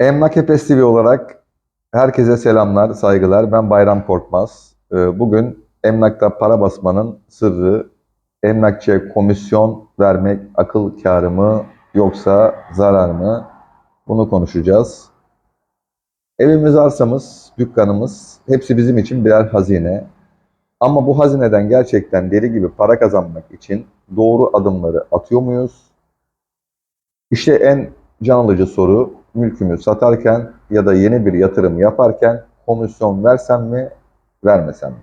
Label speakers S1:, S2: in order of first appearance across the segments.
S1: Emlak Hepes TV olarak herkese selamlar, saygılar. Ben Bayram Korkmaz. Ee, Bugün emlakta para basmanın sırrı, emlakçıya komisyon vermek akıl kârı mı yoksa zarar mı? Bunu konuşacağız. Evimiz, arsamız, dükkanımız hepsi bizim için birer hazine. Ama bu hazineden gerçekten deli gibi para kazanmak için doğru adımları atıyor muyuz? İşte en can alıcı soru mülkümü satarken ya da yeni bir yatırım yaparken komisyon versem mi, vermesem mi?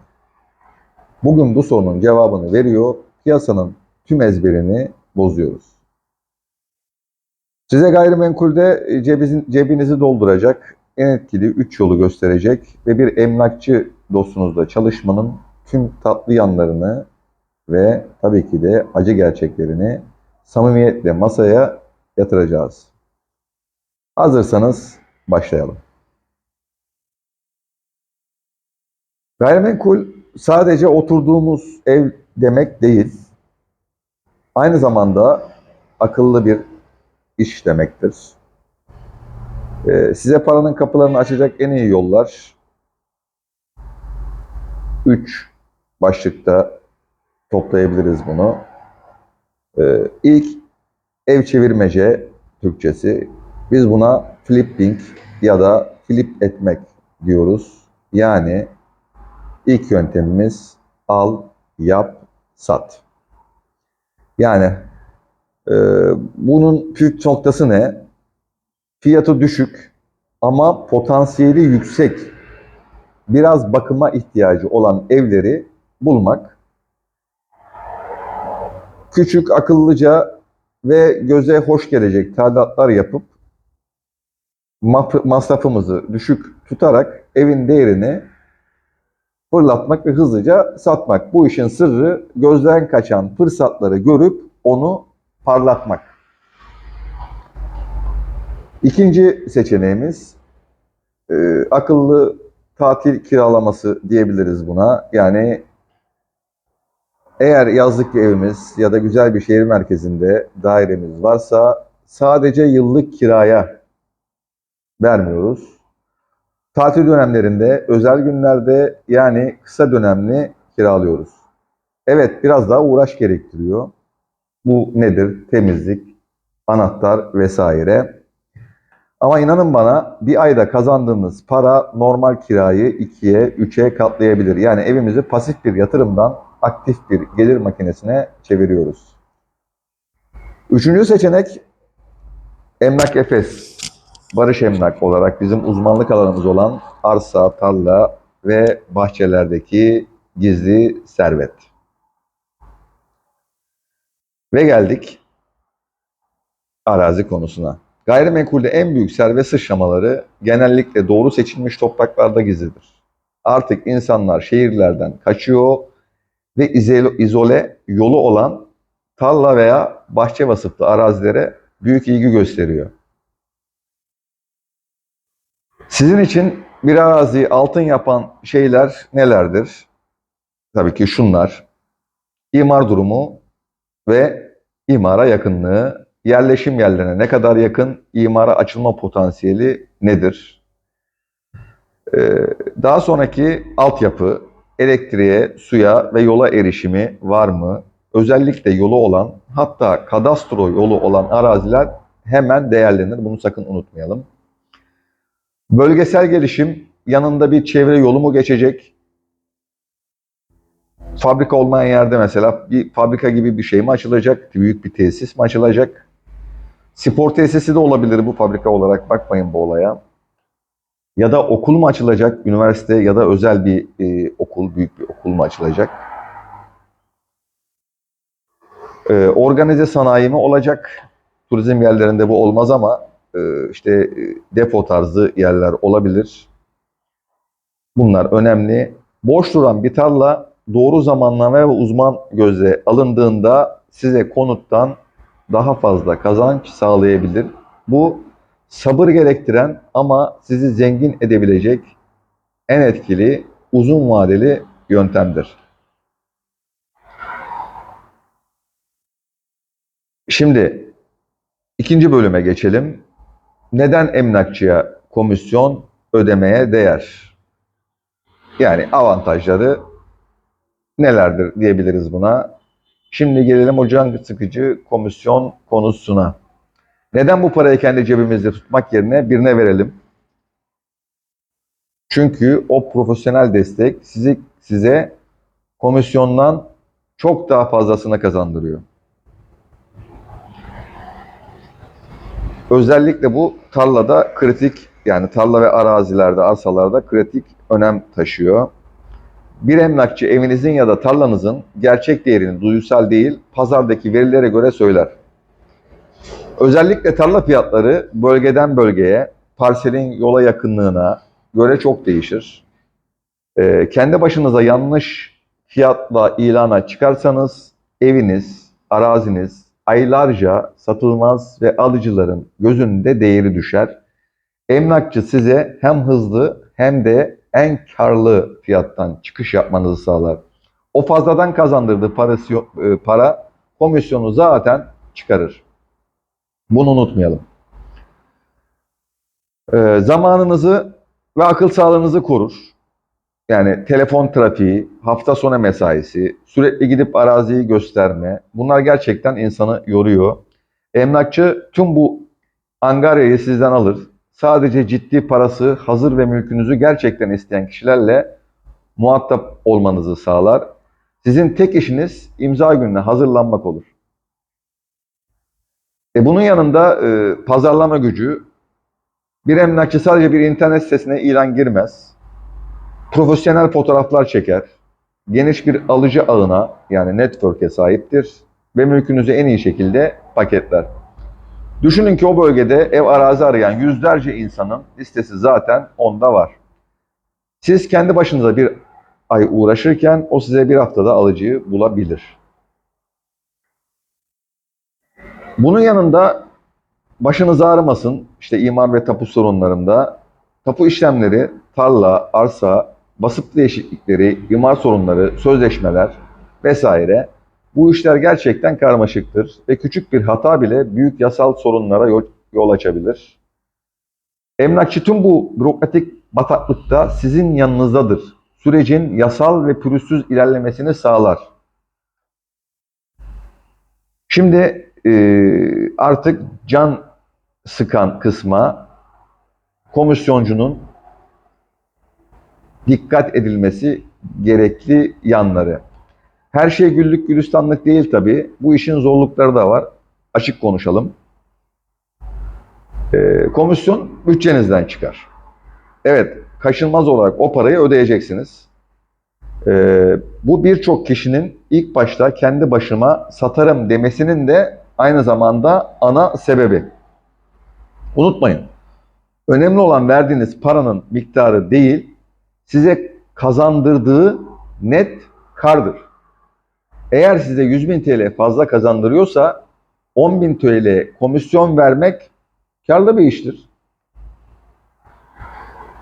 S1: Bugün bu sorunun cevabını veriyor, piyasanın tüm ezberini bozuyoruz. Size gayrimenkulde e, cebizin, cebinizi dolduracak, en etkili 3 yolu gösterecek ve bir emlakçı dostunuzla çalışmanın tüm tatlı yanlarını ve tabii ki de acı gerçeklerini samimiyetle masaya yatıracağız. Hazırsanız başlayalım. Gayrimenkul sadece oturduğumuz ev demek değil. Aynı zamanda akıllı bir iş demektir. Ee, size paranın kapılarını açacak en iyi yollar 3 başlıkta toplayabiliriz bunu. Ee, ilk ev çevirmece Türkçesi. Biz buna flipping ya da flip etmek diyoruz. Yani ilk yöntemimiz al, yap, sat. Yani e, bunun püf noktası ne? Fiyatı düşük ama potansiyeli yüksek biraz bakıma ihtiyacı olan evleri bulmak. Küçük, akıllıca ve göze hoş gelecek tadilatlar yapıp masrafımızı düşük tutarak evin değerini fırlatmak ve hızlıca satmak. Bu işin sırrı gözden kaçan fırsatları görüp onu parlatmak. İkinci seçeneğimiz e, akıllı tatil kiralaması diyebiliriz buna. Yani eğer yazlık bir evimiz ya da güzel bir şehir merkezinde dairemiz varsa sadece yıllık kiraya vermiyoruz. Tatil dönemlerinde, özel günlerde yani kısa dönemli kiralıyoruz. Evet biraz daha uğraş gerektiriyor. Bu nedir? Temizlik, anahtar vesaire. Ama inanın bana bir ayda kazandığımız para normal kirayı ikiye, üçe katlayabilir. Yani evimizi pasif bir yatırımdan aktif bir gelir makinesine çeviriyoruz. Üçüncü seçenek Emlak Efes. Barış Emlak olarak bizim uzmanlık alanımız olan arsa, tarla ve bahçelerdeki gizli servet. Ve geldik arazi konusuna. Gayrimenkulde en büyük servet sıçramaları genellikle doğru seçilmiş topraklarda gizlidir. Artık insanlar şehirlerden kaçıyor ve izole, yolu olan tarla veya bahçe vasıflı arazilere büyük ilgi gösteriyor. Sizin için bir araziyi altın yapan şeyler nelerdir? Tabii ki şunlar. İmar durumu ve imara yakınlığı, yerleşim yerlerine ne kadar yakın, imara açılma potansiyeli nedir? Ee, daha sonraki altyapı, elektriğe, suya ve yola erişimi var mı? Özellikle yolu olan, hatta kadastro yolu olan araziler hemen değerlenir. Bunu sakın unutmayalım. Bölgesel gelişim, yanında bir çevre yolu mu geçecek? Fabrika olmayan yerde mesela bir fabrika gibi bir şey mi açılacak? Büyük bir tesis mi açılacak? Spor tesisi de olabilir bu fabrika olarak bakmayın bu olaya. Ya da okul mu açılacak? Üniversite ya da özel bir e, okul, büyük bir okul mu açılacak? E, organize sanayi mi olacak? Turizm yerlerinde bu olmaz ama işte e, depo tarzı yerler olabilir. Bunlar önemli. Boş duran bir tarla doğru zamanlama ve uzman gözle alındığında size konuttan daha fazla kazanç sağlayabilir. Bu sabır gerektiren ama sizi zengin edebilecek en etkili uzun vadeli yöntemdir. Şimdi ikinci bölüme geçelim. Neden emlakçıya komisyon ödemeye değer? Yani avantajları nelerdir diyebiliriz buna. Şimdi gelelim o can sıkıcı komisyon konusuna. Neden bu parayı kendi cebimizde tutmak yerine birine verelim? Çünkü o profesyonel destek sizi size komisyondan çok daha fazlasını kazandırıyor. Özellikle bu tarlada kritik yani tarla ve arazilerde, arsalarda kritik önem taşıyor. Bir emlakçı evinizin ya da tarlanızın gerçek değerini duygusal değil, pazardaki verilere göre söyler. Özellikle tarla fiyatları bölgeden bölgeye, parselin yola yakınlığına göre çok değişir. Ee, kendi başınıza yanlış fiyatla ilana çıkarsanız eviniz, araziniz aylarca satılmaz ve alıcıların gözünde değeri düşer. Emlakçı size hem hızlı hem de en karlı fiyattan çıkış yapmanızı sağlar. O fazladan kazandırdığı parası, e, para komisyonu zaten çıkarır. Bunu unutmayalım. Ee, zamanınızı ve akıl sağlığınızı korur. Yani telefon trafiği, hafta sonu mesaisi, sürekli gidip araziyi gösterme bunlar gerçekten insanı yoruyor. Emlakçı tüm bu angaryayı sizden alır. Sadece ciddi parası, hazır ve mülkünüzü gerçekten isteyen kişilerle muhatap olmanızı sağlar. Sizin tek işiniz imza gününe hazırlanmak olur. E bunun yanında e, pazarlama gücü, bir emlakçı sadece bir internet sitesine ilan girmez. Profesyonel fotoğraflar çeker. Geniş bir alıcı ağına yani network'e sahiptir ve mülkünüzü en iyi şekilde paketler. Düşünün ki o bölgede ev arazi arayan yüzlerce insanın listesi zaten onda var. Siz kendi başınıza bir ay uğraşırken o size bir haftada alıcıyı bulabilir. Bunun yanında başınız ağrımasın işte imar ve tapu sorunlarında tapu işlemleri, tarla, arsa, basıp değişiklikleri, imar sorunları, sözleşmeler vesaire bu işler gerçekten karmaşıktır ve küçük bir hata bile büyük yasal sorunlara yol, yol açabilir. Emlakçı tüm bu bürokratik bataklıkta sizin yanınızdadır. Sürecin yasal ve pürüzsüz ilerlemesini sağlar. Şimdi e, artık can sıkan kısma komisyoncunun dikkat edilmesi gerekli yanları. Her şey güllük gülistanlık değil tabii. Bu işin zorlukları da var. Açık konuşalım. Ee, komisyon bütçenizden çıkar. Evet, kaçınılmaz olarak o parayı ödeyeceksiniz. Ee, bu birçok kişinin ilk başta kendi başıma satarım demesinin de aynı zamanda ana sebebi. Unutmayın, önemli olan verdiğiniz paranın miktarı değil, size kazandırdığı net kardır. Eğer size 100 bin TL fazla kazandırıyorsa 10 bin TL komisyon vermek karlı bir iştir.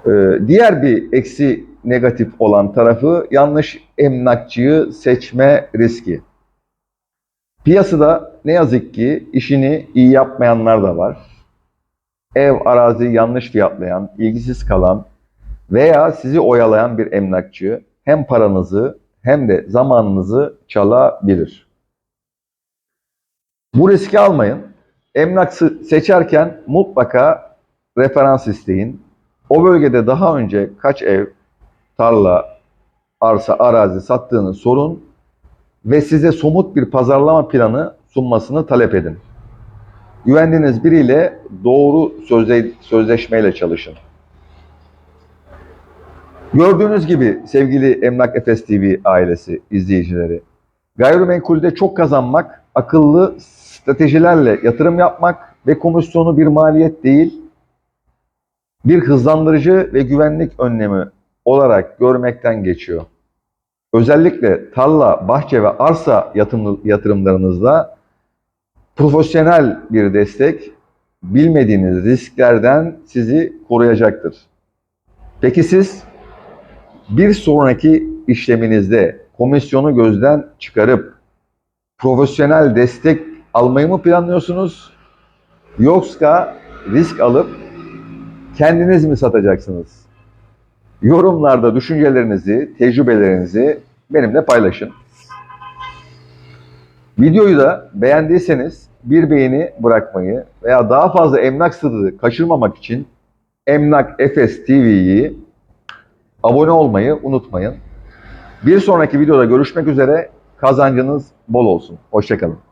S1: Ee, diğer bir eksi negatif olan tarafı yanlış emlakçıyı seçme riski. Piyasada ne yazık ki işini iyi yapmayanlar da var. Ev, arazi yanlış fiyatlayan, ilgisiz kalan veya sizi oyalayan bir emlakçı hem paranızı hem de zamanınızı çalabilir. Bu riski almayın. Emlak seçerken mutlaka referans isteyin. O bölgede daha önce kaç ev, tarla, arsa, arazi sattığını sorun ve size somut bir pazarlama planı sunmasını talep edin. Güvendiğiniz biriyle doğru sözle, sözleşmeyle çalışın. Gördüğünüz gibi sevgili Emlak Efes TV ailesi izleyicileri, gayrimenkulde çok kazanmak, akıllı stratejilerle yatırım yapmak ve komisyonu bir maliyet değil, bir hızlandırıcı ve güvenlik önlemi olarak görmekten geçiyor. Özellikle tarla, bahçe ve arsa yatırımlarınızda profesyonel bir destek bilmediğiniz risklerden sizi koruyacaktır. Peki siz bir sonraki işleminizde komisyonu gözden çıkarıp profesyonel destek almayı mı planlıyorsunuz? Yoksa risk alıp Kendiniz mi satacaksınız? Yorumlarda düşüncelerinizi, tecrübelerinizi benimle paylaşın. Videoyu da beğendiyseniz bir beğeni bırakmayı veya daha fazla emlak sırrı kaçırmamak için Emlak Efes TV'yi abone olmayı unutmayın. Bir sonraki videoda görüşmek üzere. Kazancınız bol olsun. Hoşçakalın.